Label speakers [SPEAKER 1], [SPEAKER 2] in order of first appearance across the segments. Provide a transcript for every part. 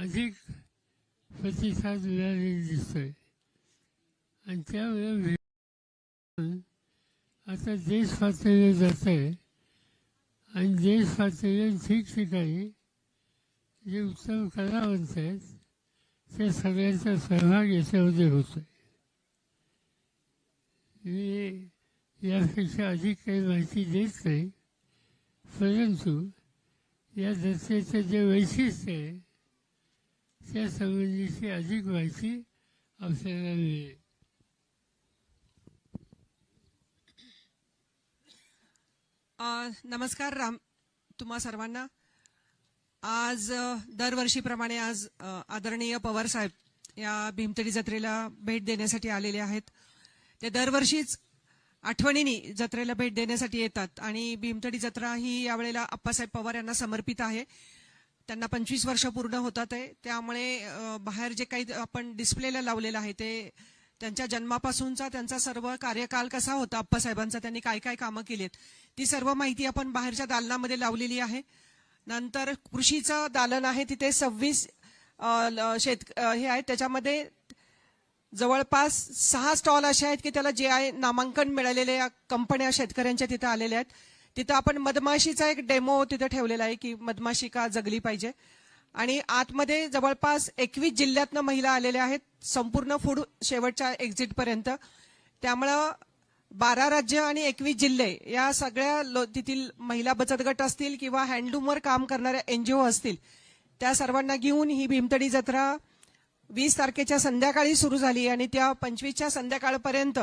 [SPEAKER 1] अधिक प्रतिसाद मिळालेला दिसतोय. आणि त्यामुळे आता देश पातळीवर जात आहे आणि देश पातळीवर ठिकठिकाणी जे उत्तम कलावंत आहेत ते सगळ्यांचा सहभाग याच्यामध्ये होतोय. मी यापेक्षा अधिक काही माहिती देत नाही परंतु या दत्तेचं जे वैशिष्ट्य आहे त्या संबंधीची अधिक माहिती आपल्याला मिळेल.
[SPEAKER 2] नमस्कार राम तुम्हा सर्वांना. आज दरवर्षीप्रमाणे आज आदरणीय पवार साहेब या भीमतडी जत्रेला भेट देण्यासाठी आलेले आहेत. ते दरवर्षीच आठवणीने जत्रेला भेट देण्यासाठी येतात आणि भीमतडी जत्रा ही यावेळेला अप्पासाहेब पवार यांना समर्पित आहे. त्यांना पंचवीस वर्ष पूर्ण होतात आहे. त्यामुळे बाहेर जे काही आपण डिस्प्लेला लावलेलं आहे ते त्यांच्या जन्मापासूनचा त्यांचा सर्व कार्यकाल कसा होता अप्पासाहेबांचा त्यांनी काय काय कामं केली आहेत ती सर्व माहिती आपण बाहेरच्या दालनामध्ये लावलेली आहे. नंतर कृषीचं दालन आहे तिथे सव्वीस शेत हे आहेत. त्याच्यामध्ये जवळपास सहा स्टॉल असे आहेत की त्याला जे आय नामांकन मिळालेले या कंपन्या शेतकऱ्यांच्या तिथे आलेल्या आहेत. तिथं आपण मधमाशीचा एक डेमो तिथं ठेवलेला आहे की मधमाशी का जगली पाहिजे. आणि आतमध्ये जवळपास एकवीस जिल्ह्यातनं महिला आलेल्या आहेत. संपूर्ण फूड शेवटच्या एक्झिटपर्यंत त्यामुळं बारा राज्य आणि एकवीस जिल्हे या सगळ्या लो- तिथील महिला बचत गट असतील किंवा हँडलूमवर काम करणाऱ्या एनजीओ असतील त्या सर्वांना घेऊन ही भीमतडी जत्रा वीस तारखेच्या संध्याकाळी सुरू झाली आणि त्या पंचवीसच्या संध्याकाळपर्यंत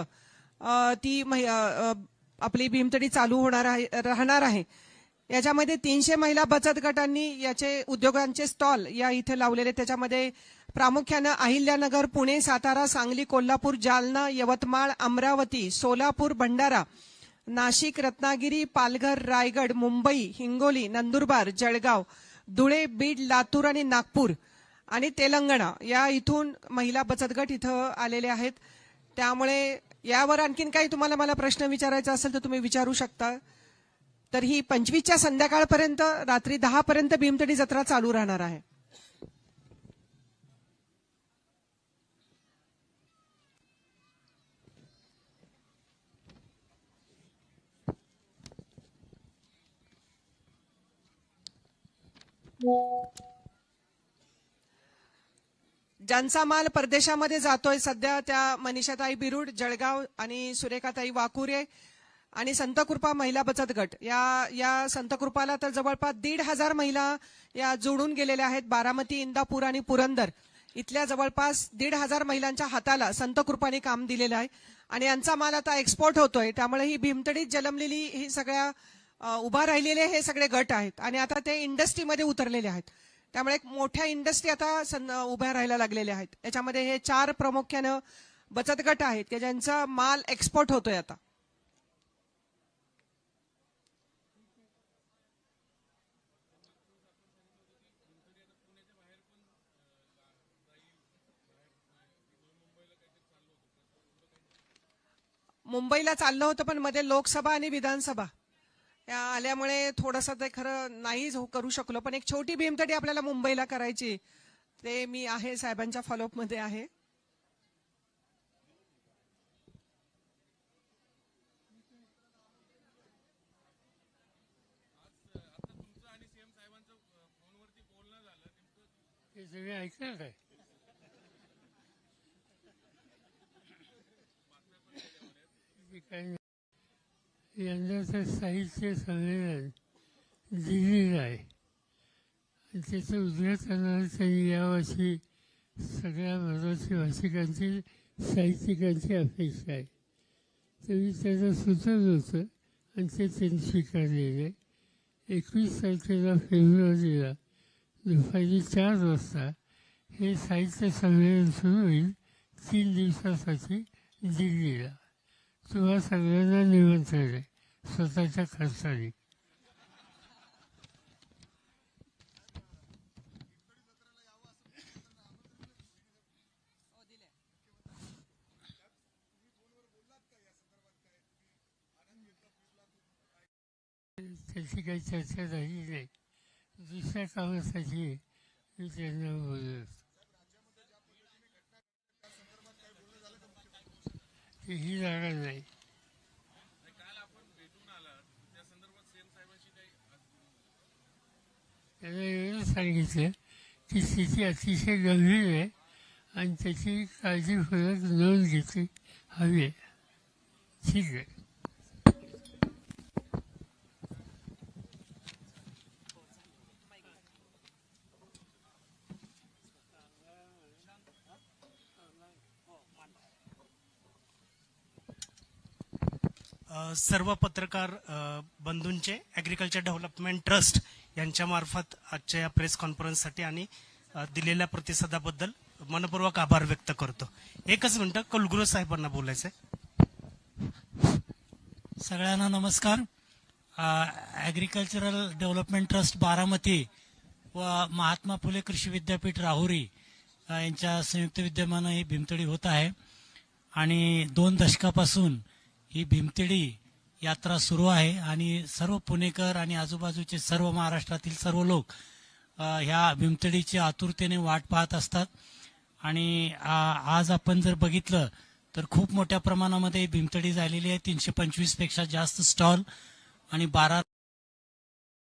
[SPEAKER 2] ती महि- आपली भीमतडी चालू होणार आहे राहणार आहे. याच्यामध्ये तीनशे महिला बचत गटांनी याचे उद्योगांचे स्टॉल या इथे लावलेले. त्याच्यामध्ये प्रामुख्यानं अहिल्यानगर पुणे सातारा सांगली कोल्हापूर जालना यवतमाळ अमरावती सोलापूर भंडारा नाशिक रत्नागिरी पालघर रायगड मुंबई हिंगोली नंदुरबार जळगाव धुळे बीड लातूर आणि नागपूर आणि तेलंगणा या इथून महिला बचत गट इथं आलेले आहेत. त्यामुळे यावर आणखीन काही तुम्हाला मला प्रश्न विचारायचा असेल तर तुम्ही विचारू शकता. तर ही पंचवीसच्या संध्याकाळपर्यंत रात्री दहा पर्यंत भीमतडी जत्रा चालू राहणार आहे. ज्यांचा माल परदेशामध्ये जातोय सध्या त्या मनीषाताई बिरुड जळगाव आणि सुरेखाताई वाकुरे आणि संतकृपा महिला बचत गट. या या संतकृपाला तर जवळपास दीड हजार महिला या जोडून गेलेल्या आहेत. बारामती इंदापूर आणि पुरंदर. इथल्या जवळपास दीड हजार महिलांच्या हाताला संतकृपाने काम दिलेलं आहे. आणि यांचा माल आता एक्सपोर्ट होतोय. त्यामुळे ही भीमतडीत जन्मलेली ही सगळ्या उभा राहिलेले हे सगळे गट आहेत. आणि आता ते इंडस्ट्रीमध्ये उतरलेले आहेत. त्यामुळे एक मोठ्या इंडस्ट्री आता सं- उभ्या राहायला लागलेल्या आहेत. याच्यामध्ये हे चार प्रामुख्यानं बचत गट आहेत की ज्यांचा माल एक्सपोर्ट होतोय आता. मुंबईला चाललं होतं पण मध्ये लोकसभा आणि विधानसभा. आल्यामुळे थोडंसं ते खरं नाही करू शकलो. पण एक छोटी भीमतडी आपल्याला मुंबईला करायची. ते मी आहे साहेबांच्या फॉलोअपमध्ये आहे.
[SPEAKER 1] सगळे ऐकणार काय? काही यंदाचं साहित्य संमेलन दिल्लीला आहे. आणि त्याचं उद्घाटनाला त्यांनी यावर्षी सगळ्या मराठी भाषिकांची साहित्यिकांची अपेक्षा आहे. तर मी त्यांना सुचवलं होतं आणि ते त्यांनी स्वीकारलेलं आहे. एकवीस तारखेला फेब्रुवारीला दुपारी चार वाजता हे साहित्य संमेलन सुरू होईल तीन दिवसासाठी दिल्लीला. किंवा सगळ्यांना निमंत्रण आहे स्वतःच्या खर्चाने. त्याची काही चर्चा झाली नाही. दुसऱ्या कामासाठी मी त्यांना बोलत असतो ते ही जागा नाही. त्यांना एवढं सांगितलं की स्थिती अतिशय गंभीर आहे आणि त्याची काळजीपूर्वक नोंद घेतली हवी आहे. ठीक आहे.
[SPEAKER 3] सर्व पत्रकार बंधूंचे ॲग्रिकल्चर डेव्हलपमेंट ट्रस्ट यांच्यामार्फत आजच्या या प्रेस कॉन्फरन्ससाठी आणि दिलेल्या प्रतिसादाबद्दल मनपूर्वक आभार व्यक्त करतो. एकच मिनटं कुलगुरू साहेबांना बोलायचंय.
[SPEAKER 4] सगळ्यांना नमस्कार. ॲग्रिकल्चरल डेव्हलपमेंट ट्रस्ट बारामती व महात्मा फुले कृषी विद्यापीठ राहुरी यांच्या संयुक्त विद्यमानं ही भीमतडी होत आहे. आणि दोन दशकापासून ही भीमतडी यात्रा सुरू आहे आणि सर्व पुणेकर आणि आजूबाजूचे सर्व महाराष्ट्रातील सर्व लोक ह्या भीमतडीची आतुरतेने वाट पाहत असतात. आणि आज आपण जर बघितलं तर खूप मोठ्या प्रमाणामध्ये भीमतडी झालेली आहे. तीनशे पंचवीसपेक्षा जास्त स्टॉल आणि बारा